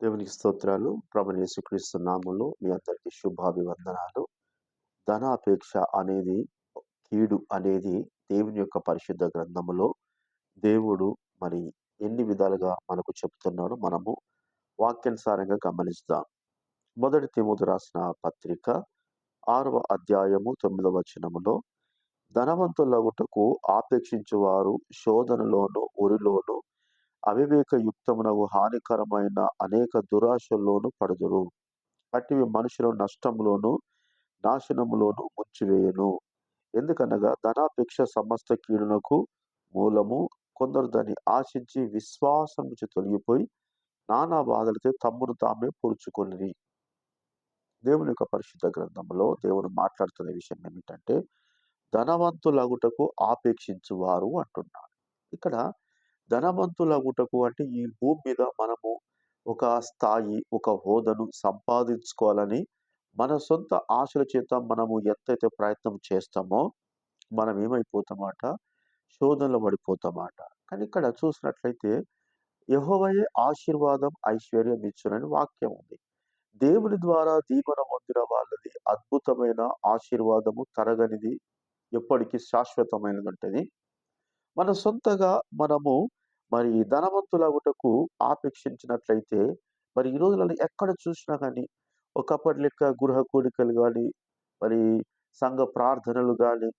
దేవునికి స్తోత్రాలు. ప్రభుని యేసుక్రీస్తు నామంలో మీ అందరికీ శుభాభివందనాలు. ధనాపేక్ష అనేది కీడు అనేది దేవుని యొక్క పరిశుద్ధ గ్రంథములో దేవుడు మరి ఎన్ని విధాలుగా మనకు చెప్తున్నాడో మనము వాక్యానుసారంగా గమనిస్తాం. మొదటి తిమోతి రాసిన పత్రిక ఆరవ అధ్యాయము తొమ్మిదవ వచనములో ధనవంతులగుటకు ఆపేక్షించువారు శోధనలోను ఉరిలోను అవివేక యుక్తమునకు హానికరమైన అనేక దురాశల్లోనూ పడుదురు. అటివి మనుషుల నష్టంలోను నాశనములోను ముంచివేయను. ఎందుకనగా ధనాపేక్ష సమస్త కీడునకు మూలము కొందరు దాన్ని ఆశించి విశ్వాసం నుంచి తొలగిపోయి నానా బాధలతో తమ్మును తామే పొడుచుకొని దేవుని యొక్క పరిశుద్ధ గ్రంథంలో దేవుడు మాట్లాడుతున్న విషయం ఏమిటంటే ధనవంతులగుటకు ఆపేక్షించువారు అంటున్నాడు. ఇక్కడ ధనవంతులగుటకు అంటే ఈ భూమి మీద మనము ఒక స్థాయి ఒక హోదాను సంపాదించుకోవాలని మన సొంత ఆశల చేత మనము ఎంతైతే ప్రయత్నం చేస్తామో మనం ఏమైపోతామాట శోధనలో పడిపోతామాట. కానీ ఇక్కడ చూసినట్లయితే యహోవయే ఆశీర్వాదం ఐశ్వర్యం ఇచ్చునని వాక్యం ఉంది. దేవుని ద్వారా దీవెన పొందిన వాళ్ళది అద్భుతమైన ఆశీర్వాదము తరగనిది ఎప్పటికీ శాశ్వతమైనది ఉంటుంది మన సొంతగా మనము మరి ధనవంతులగుటకు ఆపేక్షించినట్లయితే మరి ఈ రోజులలో ఎక్కడ చూసినా కానీ ఒకప్పటి లెక్క గృహ కూడికలు కానీ మరి సంఘ ప్రార్థనలు కానీ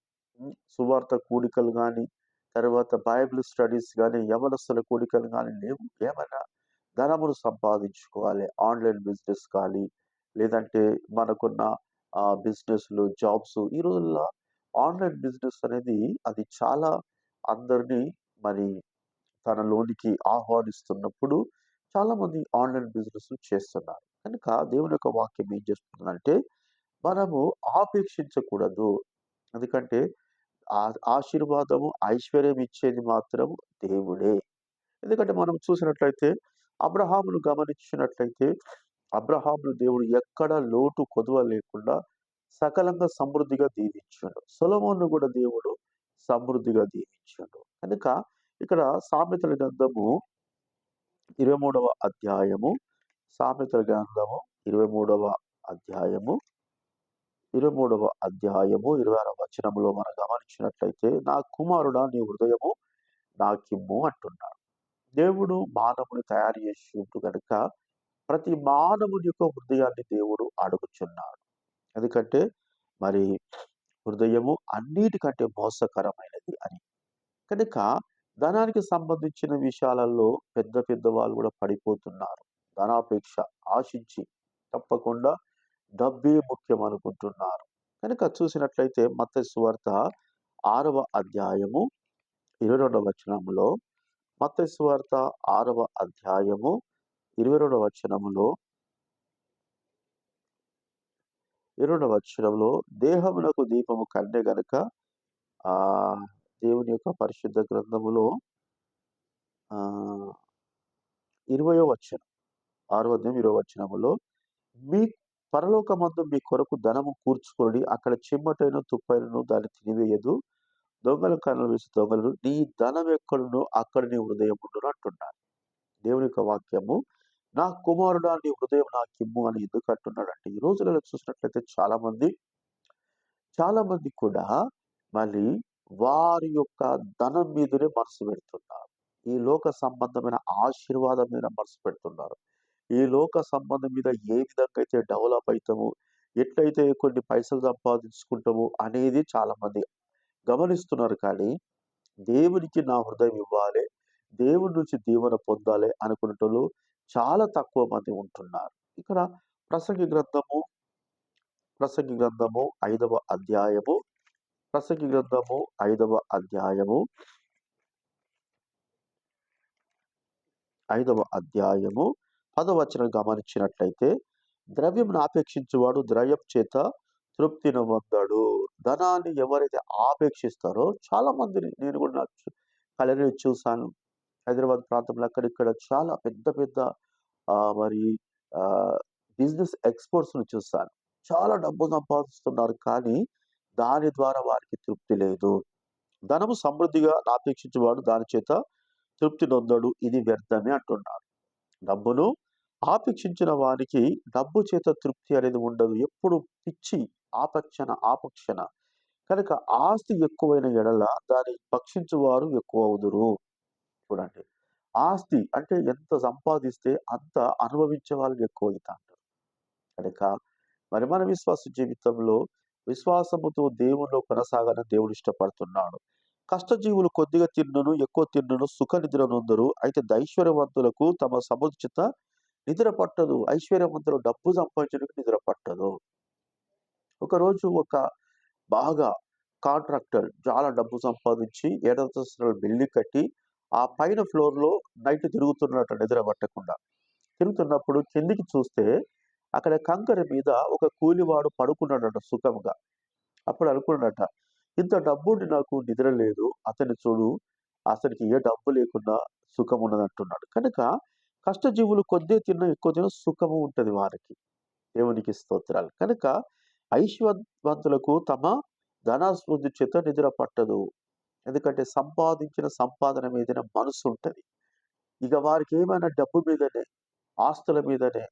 సువార్త కూడికలు కానీ తర్వాత బైబిల్ స్టడీస్ కానీ యవనస్తుల కూడికలు కానీ లేవు. ఏమైనా ధనమును సంపాదించుకోవాలి. ఆన్లైన్ బిజినెస్ కానీ లేదంటే మనకున్న బిజినెస్లు జాబ్స్ ఈ రోజుల్లో ఆన్లైన్ బిజినెస్ అనేది అది చాలా అందరినీ మరి తన లోనికి ఆహ్వానిస్తున్నప్పుడు చాలా మంది ఆన్లైన్ బిజినెస్ చేస్తున్నారు. కనుక దేవుని యొక్క వాక్యం ఏం చేస్తుందంటే మనము ఆపేక్షించకూడదు. ఎందుకంటే ఆ ఆశీర్వాదము ఐశ్వర్యం ఇచ్చేది మాత్రం దేవుడే. ఎందుకంటే మనం చూసినట్లయితే అబ్రహామును గమనించినట్లయితే అబ్రహామును దేవుడు ఎక్కడ లోటు కొదవ లేకుండా సకలంగా సమృద్ధిగా దీవించాడు. సొలమోను కూడా దేవుడు సమృద్ధిగా దీవించాడు. కనుక ఇక్కడ సామెతల గ్రంథము ఇరవై మూడవ అధ్యాయము సామెతల గ్రంథము ఇరవై మూడవ అధ్యాయము ఇరవై మూడవ అధ్యాయము ఇరవై ఆరవ వచనంలో మనం గమనించినట్లయితే నా కుమారుడా నీ హృదయము నాకిమ్ము అంటున్నాడు. దేవుడు మానవుని తయారు చేసినట్టు కనుక ప్రతి మానవుని యొక్క హృదయాన్ని దేవుడు అడుగుచున్నాడు. ఎందుకంటే మరి హృదయము అన్నిటికంటే మోసకరమైనది అని. కనుక ధనానికి సంబంధించిన విషయాలలో పెద్ద పెద్ద వాళ్ళు కూడా పడిపోతున్నారు. ధనాపేక్ష ఆశించి తప్పకుండా డబ్బే ముఖ్యం అనుకుంటున్నారు. కనుక చూసినట్లయితే మత సువార్త ఆరవ అధ్యాయము ఇరవై రెండవ వచనంలో మత సువార్త ఆరవ అధ్యాయము ఇరవై రెండవ వచనములో ఇరవై రెండవ వచనంలో దేహమునకు దీపము కన్నే గనుక ఆ దేవుని యొక్క పరిశుద్ధ గ్రంథములో ఇరవయో వచనం ఆరో అధ్యాయం ఇరవై వచనములో మీ పరలోకమందు మీ కొరకు ధనము కూర్చుకొని అక్కడ చిమ్మటైన తుప్పైనను దాన్ని తినివేయదు. దొంగల కన్నులు వేసి దొంగలు నీ ధనం ఎక్కడునో అక్కడ నీ హృదయం ఉండును అంటున్నాను దేవుని యొక్క వాక్యము నా కుమారుడా నీ హృదయం నా కిమ్ము అని ఎందుకు అంటున్నాడంటే ఈ రోజులలో చూసినట్లయితే చాలా మంది చాలా మంది కూడా మళ్ళీ వారి యొక్క ధనం మీదనే మనసు పెడుతున్నారు. ఈ లోక సంబంధమైన ఆశీర్వాదం మీద మనసు పెడుతున్నారు. ఈ లోక సంబంధం మీద ఏ విధంగా అయితే డెవలప్ అవుతాము ఎట్లయితే కొన్ని పైసలు సంపాదించుకుంటాము అనేది చాలా మంది గమనిస్తున్నారు కానీ దేవునికి నా హృదయం ఇవ్వాలి దేవుడి నుంచి దీవెన పొందాలి అనుకునేటోళ్ళు చాలా తక్కువ మంది ఉంటున్నారు. ఇక్కడ ప్రసంగి గ్రంథము ప్రసంగి గ్రంథము ఐదవ అధ్యాయము ప్రసంగి గ్రంథము ఐదవ అధ్యాయము ఐదవ అధ్యాయము పదవచనం గమనించినట్లయితే ద్రవ్యంను ఆపేక్షించేవాడు ద్రవ్యం చేత తృప్తిని పొందాడు ధనాన్ని ఎవరైతే ఆపేక్షిస్తారో చాలా మందిని నేను కూడా కలరీ చూశాను. హైదరాబాద్ ప్రాంతంలో అక్కడిక్కడ చాలా పెద్ద పెద్ద మరి బిజినెస్ ఎక్స్పోర్ట్స్ను చూస్తాను చాలా డబ్బు సంపాదిస్తున్నారు కానీ దాని ద్వారా వారికి తృప్తి లేదు ధనము సమృద్ధిగా నాపేక్షించేవాడు దాని చేత తృప్తి నొందడు ఇది వ్యర్థమే అంటున్నాడు డబ్బును ఆపేక్షించిన వారికి డబ్బు చేత తృప్తి అనేది ఉండదు. ఎప్పుడు పిచ్చి ఆపక్షణ, ఆపక్షణ. కనుక ఆస్తి ఎక్కువైన ఎడల దాన్ని భక్షించువారు ఎక్కువవుదురు. చూడండి. ఆస్తి అంటే ఎంత సంపాదిస్తే అంత అనుభవించే వాళ్ళు ఎక్కువైతాంటారు. కనుక మరి మన విశ్వాస జీవితంలో విశ్వాసముతో దేవుణ్ణి కొనసాగాలని దేవుడు ఇష్టపడుతున్నాడు. కష్టజీవులు కొద్దిగా తిన్నును, ఎక్కువ తిన్నును సుఖ నిద్రనుందరు అయితే ఐశ్వర్యవంతులకు తమ సముచిత నిద్ర పట్టదు. ఐశ్వర్యవంతులు డబ్బు సంపాదించడానికి నిద్ర పట్టదు. ఒకరోజు ఒక బాగా కాంట్రాక్టర్ చాలా డబ్బు సంపాదించి ఏడంతస్తుల బిల్డింగ్ కట్టి ఆ పైన ఫ్లోర్‌లో నైట్ తిరుగుతున్నట్టు నిద్ర పట్టకుండా. తిరుగుతున్నప్పుడు కిందికి చూస్తే అక్కడ కంకర మీద ఒక కూలివాడు పడుకున్నాడట సుఖంగా. అప్పుడు అనుకున్నాడట, ఇంత డబ్బుని నాకు నిద్ర లేదు. అతని చూడు అతనికి ఏ డబ్బు లేకుండా సుఖం ఉన్నదంటున్నాడు. కనుక కష్టజీవులు కొద్దే తిన్న ఎక్కువ తిన్నా సుఖము ఉంటుంది వారికి. దేవునికి స్తోత్రాలు. కనుక ఐశ్వర్వంతులకు తమ ధనాస్మృతి చేత నిద్ర పట్టదు. ఎందుకంటే సంపాదించిన సంపాదన మీదనే మనసు ఉంటుంది ఇక వారికి ఏమైనా డబ్బు మీదనే, ఆస్తుల మీదనే,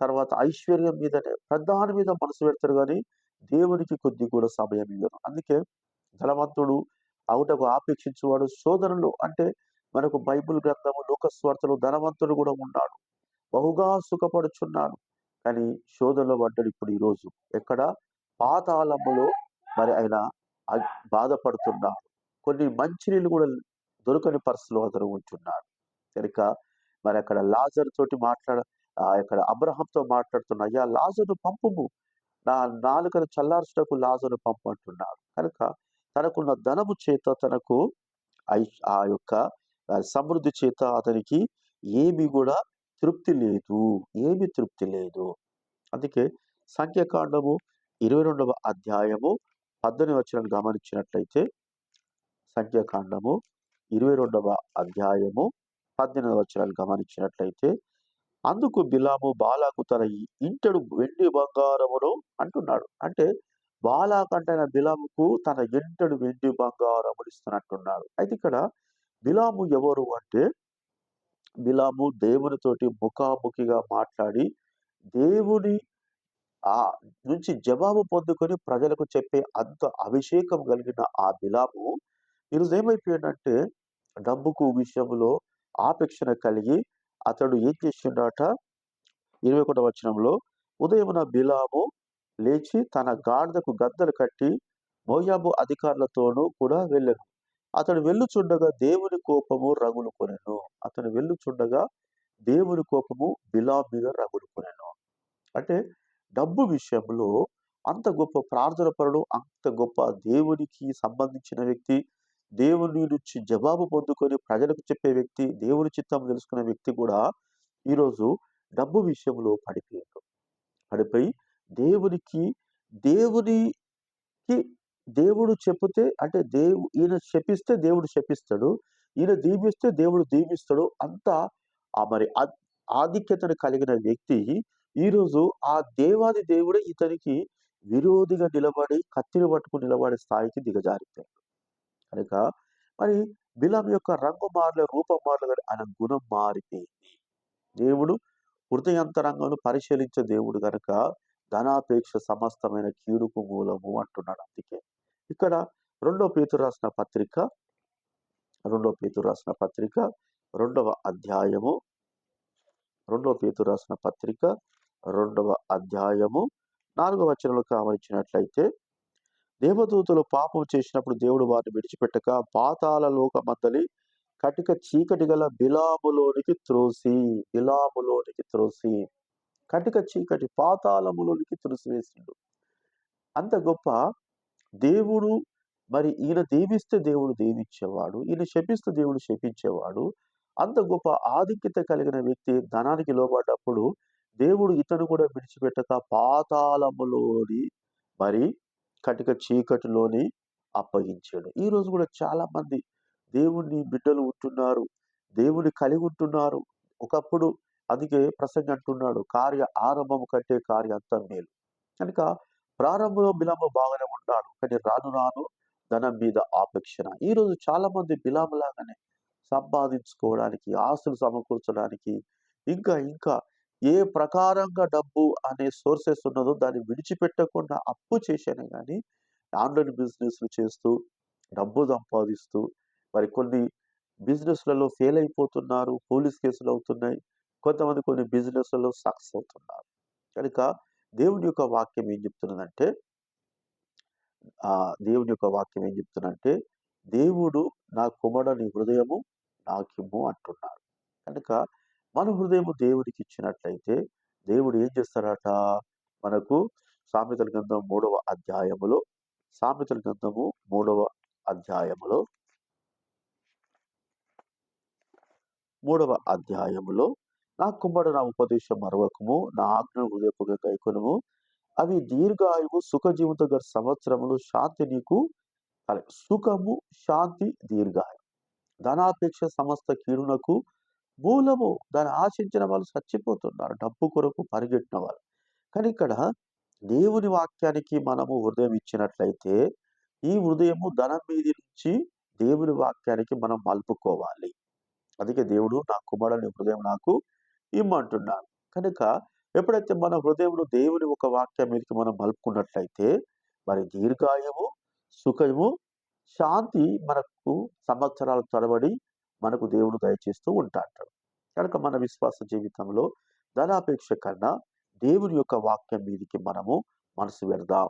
తర్వాత ఐశ్వర్యం మీదనే ప్రధాని మీద మనసు పెడతారు కానీ దేవునికి కొద్ది కూడా సమయం ఇవ్వరు. అందుకే ధనవంతుడు అవుటకు ఆపేక్షించువాడు శోధనలు అంటే మనకు బైబిల్ గ్రంథము లోకస్వార్థలు ధనవంతుడు కూడా ఉన్నాడు. బహుగా సుఖపడుచున్నాడు. కానీ శోధనలో పడ్డాడు ఇప్పుడు ఈరోజు. ఎక్కడ? పాతాళములో మరి ఆయన బాధపడుతున్నాడు. కొన్ని మంచినీళ్ళు కూడా దొరకని పరిస్థితిలో అతను ఉంటున్నాడు. కనుక మరి అక్కడ లాజర్ తోటి మాట్లాడ ఇక్కడ అబ్రహంతో మాట్లాడుతున్న అయ్యా లాజరును పంపుము. నా నాలుకను చల్లార్చుటకు లాజర్ను పంపు అంటున్నాడు. కనుక తనకున్న ధనము చేత తనకు ఆ యొక్క సమృద్ధి చేత అతనికి ఏమి కూడా తృప్తి లేదు. ఏమి తృప్తి లేదు. అందుకే సంఖ్యాకాండము 22వ అధ్యాయము పద్దెనిమిది వచ్చిన గమనించినట్లయితే సంఖ్యాకాండము 22వ అధ్యాయము 18 వచనాలు గమనించినట్లయితే అందుకు బిలాము బాలాకు తన ఇంటడు వెండి బంగారమును అంటున్నాడు. అంటే బాలాకంటైన బిలాముకు తన ఇంటెడు వెండి బంగారములు ఇస్తున్నట్టున్నాడు. అయితే ఇక్కడ బిలాము ఎవరు అంటే బిలాము దేవునితోటి ముఖాముఖిగా మాట్లాడి దేవుని ఆ నుంచి జవాబు పొందుకొని ప్రజలకు చెప్పే అంత అభిషేకం కలిగిన ఆ బిలాము ఈరోజు ఏమైపోయాడంటే డబ్బుకు విషయంలో ఆపేక్షణ కలిగి అతడు ఏం చేసిండట 21 వచనంలో ఉదయమున బిలాము లేచి తన గాడిదకు గద్దలు కట్టి మోయాబు అధికారులతోనూ కూడా వెళ్ళెను. అతడు వెళ్ళుచుండగా దేవుని కోపము రగులు రగులుకొనెను. అతను వెళ్ళుచుండగా దేవుని కోపము బిలాము మీద రగులు కొనెను అంటే డబ్బు విషయంలో అంత గొప్ప ప్రార్థనపరుడు, అంత గొప్ప దేవునికి సంబంధించిన వ్యక్తి, దేవుని నుంచి జవాబు పొందుకొని ప్రజలకు చెప్పే వ్యక్తి, దేవుని చిత్తం తెలుసుకున్న వ్యక్తి కూడా ఈరోజు డబ్బు విషయంలో పడిపోయాడు పడిపోయి దేవునికి దేవునికి దేవుడు చెపితే అంటే దేవు ఈయన శపిస్తే దేవుడు శపిస్తాడు. ఈయన దీపిస్తే దేవుడు దీపిస్తాడు అంత ఆ మరి ఆధిక్యతను కలిగిన వ్యక్తి ఈరోజు ఆ దేవాది దేవుడే ఇతనికి విరోధిగా నిలబడి కత్తిని పట్టుకుని నిలబడే స్థాయికి దిగజారిపోయాడు. కనుక మరి బిలం యొక్క రంగు మారలే, రూపం మారలే కానీ ఆయన గుణం మారిపోయింది. దేవుడు హృదయాంతరంగమును పరిశీలించే దేవుడు కనుక ధనాపేక్ష సమస్తమైన కీడుకు మూలము అంటున్నాడు అందుకే. ఇక్కడ రెండో పేతురు రాసిన పత్రిక రెండో పేతురు రాసిన పత్రిక రెండవ అధ్యాయము రెండో పేతురు రాసిన పత్రిక రెండవ అధ్యాయము నాలుగవ వచనంలో గమనించినట్లయితే దేవదూతలు పాపం చేసినప్పుడు దేవుడు వారిని విడిచిపెట్టక పాతాళ లోకమందలి కటిక చీకటి గల బిలాములోనికి త్రోసి బిలాములోనికి త్రోసి కటిక చీకటి పాతాళములోనికి త్రోసివేసిండు. అంత గొప్ప దేవుడు మరి ఈయన దీవిస్తే దేవుడు దీవించేవాడు. ఈయన శపిస్తే దేవుడు శపించేవాడు. అంత గొప్ప ఆధిక్యత కలిగిన వ్యక్తి ధనానికి లోబడ్డప్పుడు దేవుడు ఇతను కూడా విడిచిపెట్టక పాతాళములోని మరి కటిక చీకటిలోని అప్పగించాడు. ఈరోజు కూడా చాలా మంది బిడ్డలు ఉంటున్నారు. దేవుని కలిగి ఉంటున్నారు. ఒకప్పుడు అందుకే ప్రసంగి అంటున్నాడు కార్య ఆరంభము కంటే కార్య అంత మేలు. కనుక ప్రారంభంలో బిలాము బాగానే ఉన్నాడు. కానీ రాను రాను ధనం మీద ఆపేక్షణ. ఈరోజు చాలా మంది బిలాము సంపాదించుకోవడానికి, ఆస్తులు సమకూర్చడానికి ఇంకా ఇంకా ఏ ప్రకారంగా డబ్బు అనే సోర్సెస్ ఉన్నదో దాన్ని విడిచిపెట్టకుండా అప్పు చేశాను కానీ ఆన్లైన్ బిజినెస్లు చేస్తూ డబ్బు సంపాదిస్తూ మరి కొన్ని బిజినెస్లలో ఫెయిల్ అయిపోతున్నారు పోలీస్ కేసులు అవుతున్నాయి కొంతమంది కొన్ని బిజినెస్లలో సక్సెస్ అవుతున్నారు. కనుక దేవుని యొక్క వాక్యం ఏం చెప్తున్నదంటే ఆ దేవుని యొక్క వాక్యం ఏం చెప్తున్నంటే దేవుడు నా కుమడని హృదయము నాకిమ్ము అంటున్నారు కనుక మన హృదయము దేవుడికి ఇచ్చినట్లయితే దేవుడు ఏం చేస్తారట? మనకు సామెతల గ్రంథం మూడవ అధ్యాయములో సామెతల గ్రంథము మూడవ అధ్యాయములో మూడవ అధ్యాయములో నా కుమ్మడు నా ఉపదేశం మరవకము నా ఆజ్ఞ హృదయపుగా కైకొనము అవి దీర్ఘాయువు సుఖజీవిత గల సంవత్సరములు శాంతి నీకు సుఖము శాంతి దీర్ఘాయు ధనాపేక్ష సమస్త కీడునకు మూలము దాన్ని ఆశించిన వాళ్ళు చచ్చిపోతున్నారు. డబ్బు కొరకు పరిగెట్టిన వాళ్ళు. కానీ ఇక్కడ దేవుని వాక్యానికి మనము హృదయం ఇచ్చినట్లయితే ఈ హృదయము ధనం మీది నుంచి దేవుని వాక్యానికి మనం మలుపుకోవాలి. అందుకే దేవుడు నా కుమారుని హృదయం నాకు ఇమ్మంటున్నాడు. కనుక ఎప్పుడైతే మన హృదయంలో దేవుని ఒక వాక్యం మీదకి మనం మలుపుకున్నట్లయితే మరి దీర్ఘాయము సుఖము శాంతి మనకు సంవత్సరాల తరబడి మనకు దేవుడు దయచేస్తూ ఉంటాడు కనుక మన విశ్వాస జీవితంలో ధనాపేక్ష కన్నా దేవుని యొక్క వాక్యం మీదికి మనము మనసు పెడదాం.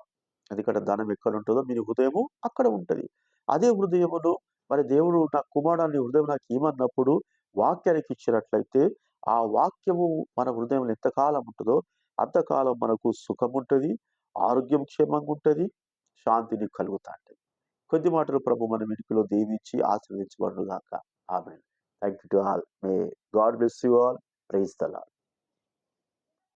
ఎందుకంటే ధనం ఎక్కడ ఉంటుందో మీ హృదయము అక్కడ ఉంటుంది. అదే హృదయమును మరి దేవుడు నా కుమారుని హృదయం నాకు ఏమన్నప్పుడు వాక్యానికి ఇచ్చినట్లయితే ఆ వాక్యము మన హృదయంలో ఎంతకాలం ఉంటుందో అంతకాలం మనకు సుఖం ఉంటుంది ఆరోగ్యం క్షేమంగా ఉంటుంది శాంతిని కలుగుతా ఉంటుంది కొద్ది మాటలు ప్రభు మన వెనుకలో దీవించి ఆశీర్వదించబడుగాక Amen. Thank you to all. May God bless you all. Praise the Lord.